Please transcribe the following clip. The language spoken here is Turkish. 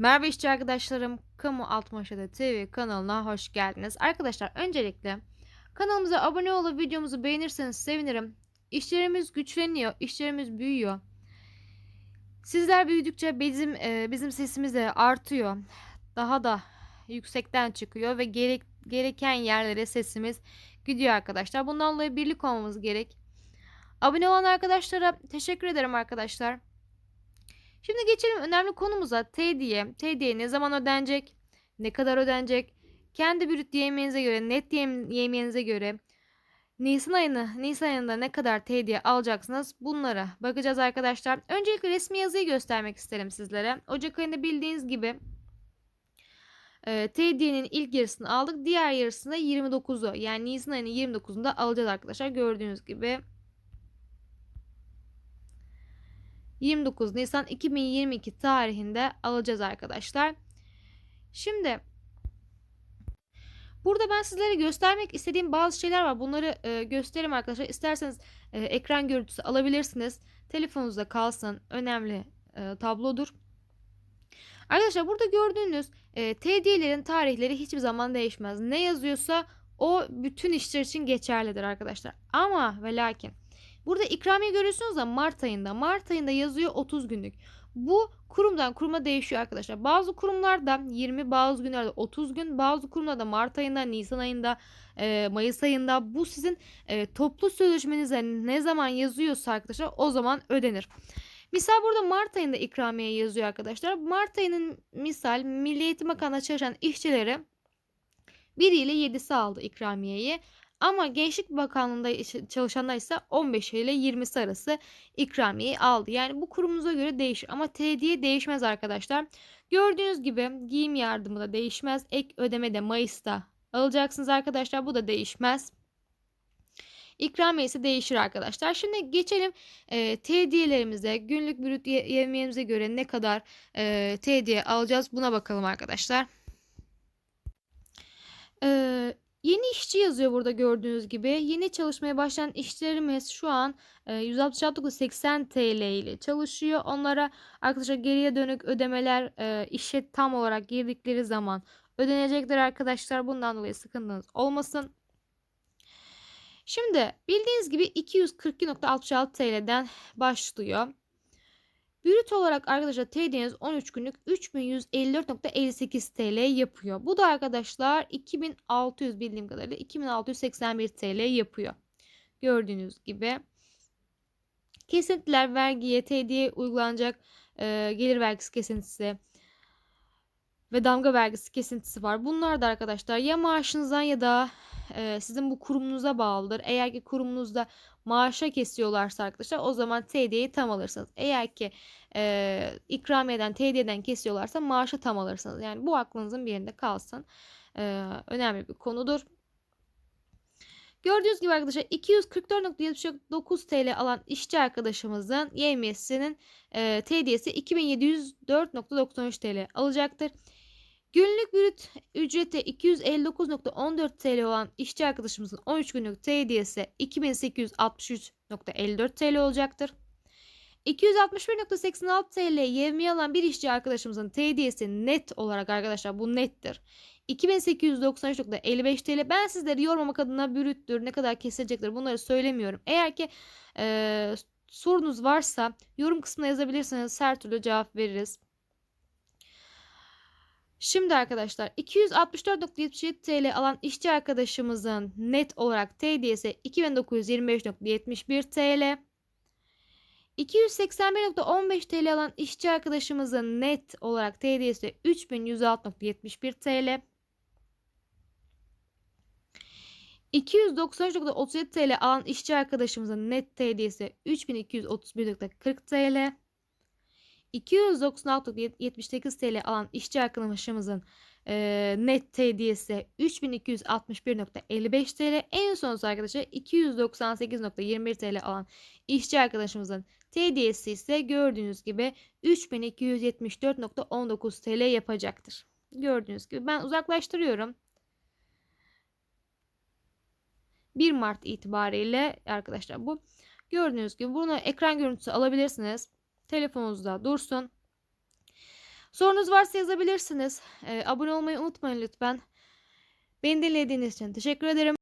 Merhaba işçi arkadaşlarım. Kamu Altmaşa'da TV kanalına hoş geldiniz. Arkadaşlar öncelikle kanalımıza abone olup videomuzu beğenirseniz sevinirim. İşlerimiz güçleniyor, işlerimiz büyüyor. Sizler büyüdükçe bizim e, bizim sesimiz de artıyor. Daha da yüksekten çıkıyor ve gerek, gereken yerlere sesimiz gidiyor arkadaşlar. Bundan dolayı birlik olmamız gerek. Abone olan arkadaşlara teşekkür ederim arkadaşlar. Şimdi geçelim önemli konumuza TD'ye. TD'ye ne zaman ödenecek? Ne kadar ödenecek? Kendi brüt yemeğinize göre, net yem- yemeğinize göre Nisan ayını, Nisan ayında ne kadar TD'ye alacaksınız? Bunlara bakacağız arkadaşlar. Öncelikle resmi yazıyı göstermek isterim sizlere. Ocak ayında bildiğiniz gibi e, TD'nin ilk yarısını aldık. Diğer yarısını 29'u yani Nisan ayının 29'unda alacağız arkadaşlar. Gördüğünüz gibi 29 Nisan 2022 tarihinde alacağız arkadaşlar. Şimdi burada ben sizlere göstermek istediğim bazı şeyler var. Bunları e, göstereyim arkadaşlar. İsterseniz e, ekran görüntüsü alabilirsiniz. Telefonunuzda kalsın. Önemli e, tablodur. Arkadaşlar burada gördüğünüz e, TD'lerin tarihleri hiçbir zaman değişmez. Ne yazıyorsa o bütün işler için geçerlidir arkadaşlar. Ama ve lakin Burada ikramiye görüyorsunuz da Mart ayında. Mart ayında yazıyor 30 günlük. Bu kurumdan kuruma değişiyor arkadaşlar. Bazı kurumlarda 20, bazı günlerde 30 gün, bazı kurumlarda Mart ayında, Nisan ayında, e, Mayıs ayında. Bu sizin e, toplu sözleşmenize ne zaman yazıyorsa arkadaşlar o zaman ödenir. Misal burada Mart ayında ikramiye yazıyor arkadaşlar. Mart ayının misal Milli Eğitim Bakanlığı çalışan işçileri 1 ile 7'si aldı ikramiyeyi. Ama Gençlik Bakanlığı'nda çalışanlar ise 15 ile 20'si arası ikramiyeyi aldı. Yani bu kurumuza göre değişir ama TD'ye değişmez arkadaşlar. Gördüğünüz gibi giyim yardımı da değişmez. Ek ödeme de Mayıs'ta alacaksınız arkadaşlar. Bu da değişmez. İkramiye ise değişir arkadaşlar. Şimdi geçelim e, TD'lerimize, günlük brüt yemeğimize göre ne kadar e, TD alacağız buna bakalım arkadaşlar. Eee Yeni işçi yazıyor burada gördüğünüz gibi. Yeni çalışmaya başlayan işçilerimiz şu an e, 166.80 TL ile çalışıyor. Onlara arkadaşlar geriye dönük ödemeler e, işe tam olarak girdikleri zaman ödenecektir arkadaşlar. Bundan dolayı sıkıntınız olmasın. Şimdi bildiğiniz gibi 242.66 TL'den başlıyor. Brüt olarak arkadaşlar TD'niz 13 günlük 3154.58 TL yapıyor. Bu da arkadaşlar 2600 bildiğim kadarıyla 2681 TL yapıyor. Gördüğünüz gibi. Kesintiler vergiye TD'ye uygulanacak e, gelir vergisi kesintisi ve damga vergisi kesintisi var. Bunlar da arkadaşlar ya maaşınızdan ya da e, sizin bu kurumunuza bağlıdır. Eğer ki kurumunuzda maaşa kesiyorlarsa arkadaşlar o zaman TD'yi tam alırsınız. Eğer ki e, ikramiyeden TD'den kesiyorlarsa maaşı tam alırsınız. Yani bu aklınızın bir yerinde kalsın. E, önemli bir konudur. Gördüğünüz gibi arkadaşlar 244.79 TL alan işçi arkadaşımızın YMS'inin e, TD'si 2704.93 TL alacaktır. Günlük brüt ücreti 259.14 TL olan işçi arkadaşımızın 13 günlük TD'si 2863.54 TL olacaktır. 261.86 TL yevmiye alan bir işçi arkadaşımızın TD'si net olarak arkadaşlar bu nettir. 2893.55 TL. Ben sizleri yormamak adına brüttür, ne kadar kesilecektir bunları söylemiyorum. Eğer ki e, sorunuz varsa yorum kısmına yazabilirsiniz. Her türlü cevap veririz. Şimdi arkadaşlar 264.77 TL alan işçi arkadaşımızın net olarak TD'si 2925.71 TL. 281.15 TL alan işçi arkadaşımızın net olarak TD'si 3106.71 TL. 293.37 TL alan işçi arkadaşımızın net TD'si 3231.40 TL. 296.78 TL alan işçi arkadaşımızın e, net TD'si 3261.55 TL. En sonuncusu arkadaşlar 298.21 TL alan işçi arkadaşımızın TD'si ise gördüğünüz gibi 3274.19 TL yapacaktır. Gördüğünüz gibi ben uzaklaştırıyorum. 1 Mart itibariyle arkadaşlar bu. Gördüğünüz gibi bunu ekran görüntüsü alabilirsiniz telefonunuzda dursun. Sorunuz varsa yazabilirsiniz. Ee, abone olmayı unutmayın lütfen. Beni dinlediğiniz için teşekkür ederim.